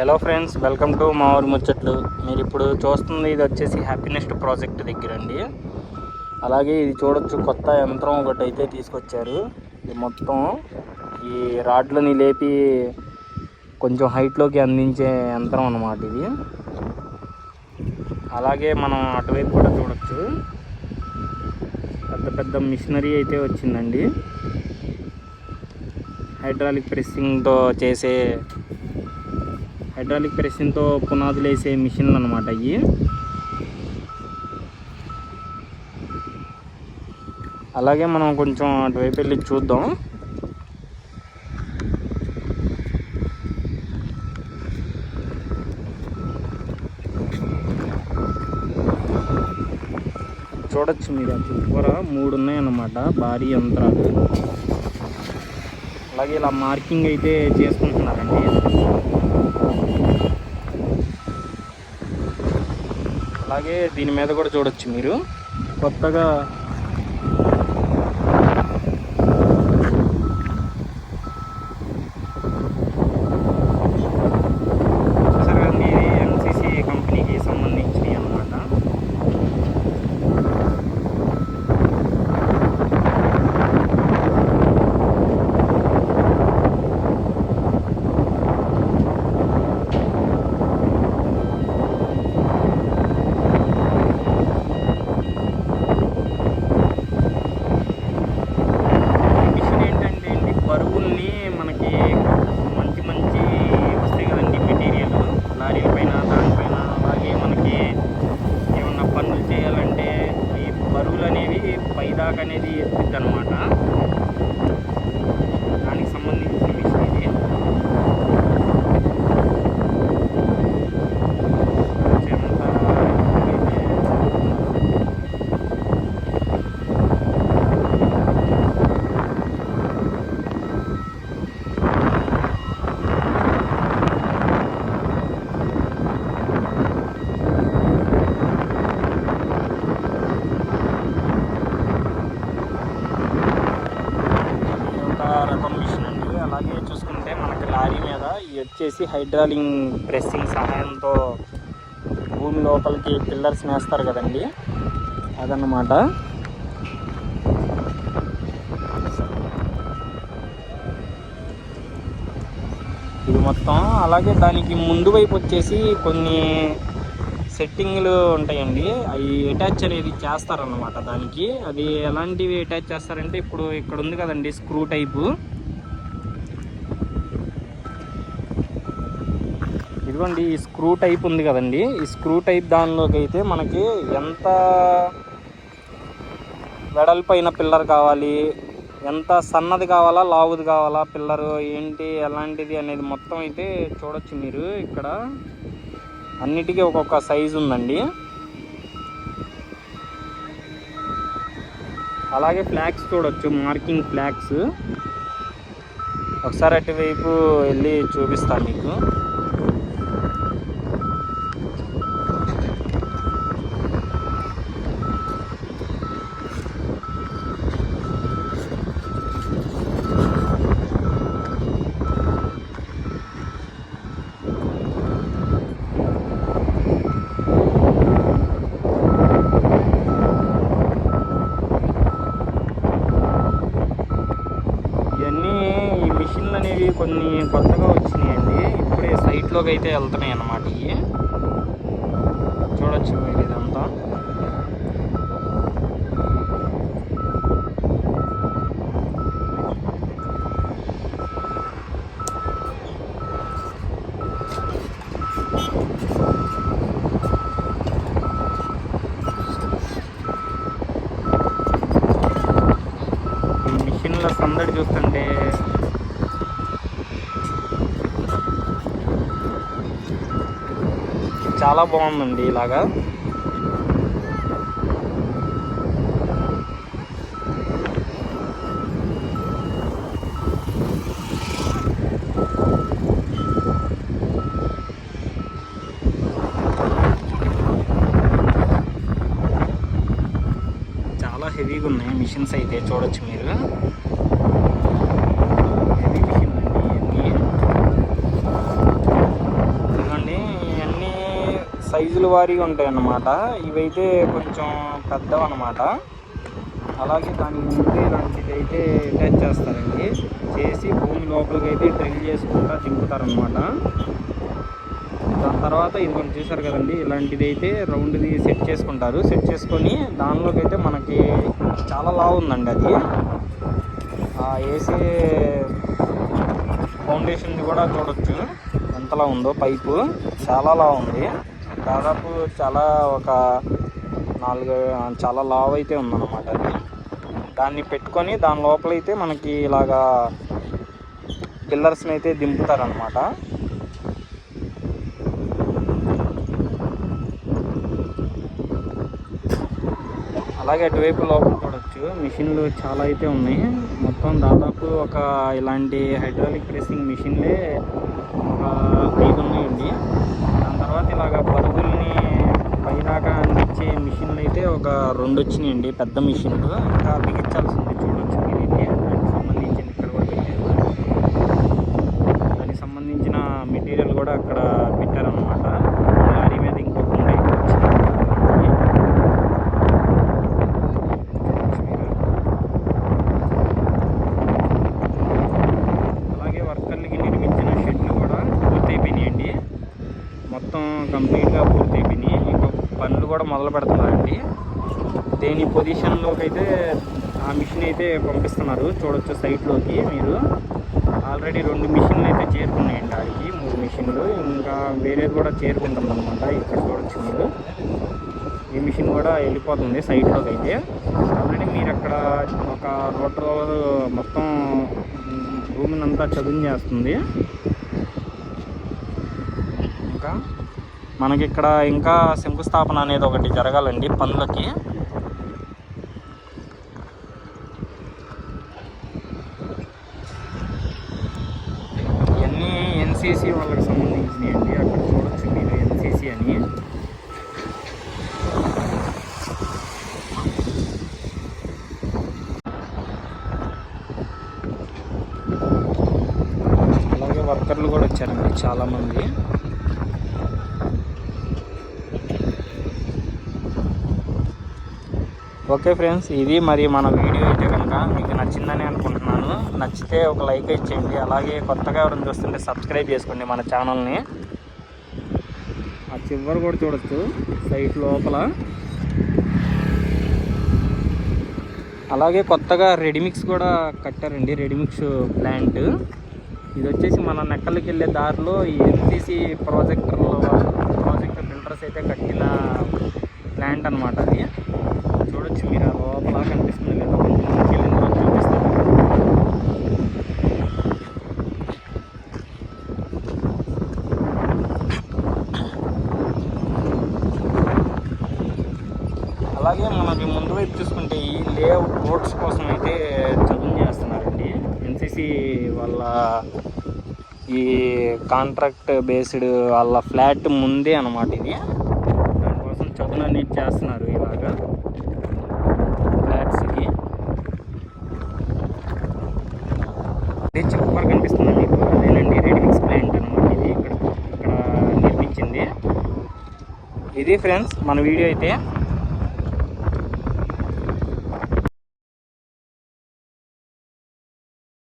Hello friends welcome to మా ఊరి ముచ్చట్లు మీరు ఇప్పుడు చూస్తుంది ఇది వచ్చేసి హ్యాపీనెస్ట్ ప్రాజెక్ట్ దగ్గర అండి అలాగే ఇది చూడొచ్చు కొత్త యంత్రం ఒకటి అయితే తీసుకొచ్చారు. ఇది మొత్తం ఈ రాడ్లని లేపి కొంచెం హైట్లోకి అందించే యంత్రం అన్నమాట ఇది. అలాగే మనం అటువైపు కూడా చూడొచ్చు. పెద్ద పెద్ద మిషనరీ అయితే వచ్చిందండి. హైడ్రాలిక్ ప్రెస్సింగ్తో చేసే హైడ్రాలిక్ ప్రెషన్తో పునాదులు వేసే మిషన్లు అనమాట అవి అలాగే మనం కొంచెం అటువైపు వెళ్ళి చూద్దాం. చూడొచ్చు మీరు అటు చివర మూడు ఉన్నాయన్నమాట భారీ యంత్రాలు. అలాగే ఇలా మార్కింగ్ అయితే చేసుకుంటున్నారండి. అలాగే దీని మీద కూడా చూడొచ్చు మీరు. కొత్తగా అనేది చేసి వచ్చేసి హైడ్రాలింగ్ ప్రెస్సింగ్ సహాయంతో భూమి లోపలికి పిల్లర్స్ వేస్తారు కదండి. అదన్నమాట. ఇది మొత్తం అలాగే దానికి ముందు వైపు వచ్చేసి కొన్ని సెట్టింగ్లు ఉంటాయండి. అవి అటాచ్ అనేది చేస్తారన్నమాట దానికి. అది ఎలాంటివి అటాచ్ చేస్తారంటే ఇప్పుడు ఇక్కడ ఉంది కదండి స్క్రూ టైపు. ఇదిగోండి ఈ స్క్రూ టైప్ ఉంది కదండి. ఈ స్క్రూ టైప్ దానిలోకి అయితే మనకి ఎంత వెడల్పైన పిల్లర్ కావాలి ఎంత సన్నది కావాలా లావుది కావాలా పిల్లరు ఏంటి ఎలాంటిది అనేది మొత్తం అయితే చూడొచ్చు మీరు ఇక్కడ. అన్నిటికీ ఒక్కొక్క సైజు ఉందండి. అలాగే ఫ్లాగ్స్ చూడొచ్చు మార్కింగ్ ఫ్లాగ్స్ ఒకసారి అటువైపు వెళ్ళి చూపిస్తాను మీకు. ఇప్పుడే అయితే వెళ్తున్నాయి అన్నమాట ఇవి చూడొచ్చు మీరు ఇదంతా. మిషన్ల సందడి చూస్తుంటే చాలా బాగుందండి ఇలాగా. చాలా హెవీగా ఉన్నాయి మిషన్స్ అయితే చూడొచ్చు మీరు హెవీ మిషన్ అండి ఇవన్నీ సైజుల వారీగా ఉంటాయి అన్నమాట ఇవైతే కొంచెం పెద్దవి అన్నమాట అలాగే దానికి ముందు ఇలాంటిది అయితే అటాచ్ చేస్తారండి. చేసి భూమి లోపలికి అయితే డ్రిల్ చేసుకుంటా దింపుతారనమాట దాని తర్వాత ఇది కొంచెం చూసారు కదండి ఇలాంటిది అయితే రౌండ్ది సెట్ చేసుకుంటారు. సెట్ చేసుకొని దానిలోకి అయితే మనకి చాలా లావు ఉందండి అది. ఆ వేసే ఫౌండేషన్ కూడా చూడొచ్చు. ఎంతలా ఉందో పైపు. చాలా లా ఉంది. దాదాపు చాలా ఒక నాలుగు చాలా లావ్ అయితే ఉందన్నమాట అది. దాన్ని పెట్టుకొని దాని లోపల అయితే మనకి ఇలాగా పిల్లర్స్ని అయితే దింపుతారనమాట అలాగే అటువైపు లోపల చూడొచ్చు. మిషన్లు చాలా అయితే ఉన్నాయి. మొత్తం దాదాపు ఒక ఇలాంటి హైడ్రాలిక్ ప్రెసింగ్ మిషన్లే ఒక ఐదు ఉన్నాయండి. దాని తర్వాత ఇలాగ పైదాకా మిషన్లు అయితే ఒక రెండు వచ్చినాయండి. పెద్ద మిషన్లు. ఇంకా బిగించాల్సి ఉంది చూడొచ్చు మీరు దానికి సంబంధించిన ఇక్కడ కూడా పెట్టారు దానికి సంబంధించిన మెటీరియల్ కూడా అక్కడ పెట్టారనమాట లారీ మీద ఇంకొక అలాగే వర్కర్లకి నిర్మించిన షెడ్లు కూడా పూర్తయిపోయినాయండి. మొత్తం కంప్లీట్గా పూర్తి కూడా మొదలు పెడుతున్నారండి. దేని పొజిషన్లోకి అయితే ఆ మిషన్ అయితే పంపిస్తున్నారు చూడొచ్చు సైట్లోకి మీరు. ఆల్రెడీ రెండు మిషన్లు అయితే చేరుకున్నాయండి ఆడికి మూడు మిషన్లు ఇంకా వేరేది కూడా చేరుకుంటుంది అనమాట ఇక్కడ చూడొచ్చు మీరు. ఈ మిషన్ కూడా వెళ్ళిపోతుంది సైట్లోకి అయితే ఆల్రెడీ మీరు అక్కడ ఒక రోటర్ మొత్తం భూమిని అంతా చదును చేస్తుంది. ఇంకా మనకి ఇక్కడ ఇంకా శంకుస్థాపన అనేది ఒకటి జరగాలండి పనులకి. ఇవన్నీ ఎన్సీసీ వాళ్ళకి సంబంధించినవి అండి అక్కడ చూడొచ్చు మీరు ఎన్సీసీ అని. అలాగే వర్కర్లు కూడా వచ్చారండి చాలామంది. ఓకే ఫ్రెండ్స్ ఇది మరి మన వీడియో అయితే కనుక మీకు నచ్చిందని అనుకుంటున్నాను. నచ్చితే ఒక లైక్ ఇచ్చేయండి అలాగే కొత్తగా ఎవరైనా చూస్తుంటే సబ్స్క్రైబ్ చేసుకోండి మన ఛానల్ని. ఆ చివరి కూడా చూడొచ్చు సైట్ లోపల. అలాగే కొత్తగా రెడీమిక్స్ కూడా కట్టారండి రెడీమిక్స్ ప్లాంట్ ఇది వచ్చేసి మన నెక్కలకి వెళ్ళే దారిలో ఈ ఎన్సీసీ ప్రాజెక్టర్లో ప్రాజెక్టర్ బిల్డర్స్ అయితే కట్టిన ప్లాంట్ అనమాట అది. చూడొచ్చు మీరు ఆ లోపల కనిపిస్తుంది లేదా వెళ్ళిన తర్వాత చూపిస్తాను అలాగే మనకి ముందు వైపు చూసుకుంటే ఈ లేఅవుట్ రోడ్స్ కోసం అయితే చదువు చేస్తున్నారండి. ఎన్సీసీ వాళ్ళ ఈ కాంట్రాక్ట్ బేస్డ్ వాళ్ళ ఫ్లాట్ ముందే అనమాట ఇది. దానికోసం అనేది చేస్తున్నారు ఇలాగా. ఫ్లాట్స్కి ఇది చివరి కనిపిస్తుంది మీకు. అదేనండి రెడీమిక్స్ ప్లాంట్ అనమాట ఇది ఇక్కడ ఇక్కడ నిర్మించింది. ఇది ఫ్రెండ్స్ మన వీడియో అయితే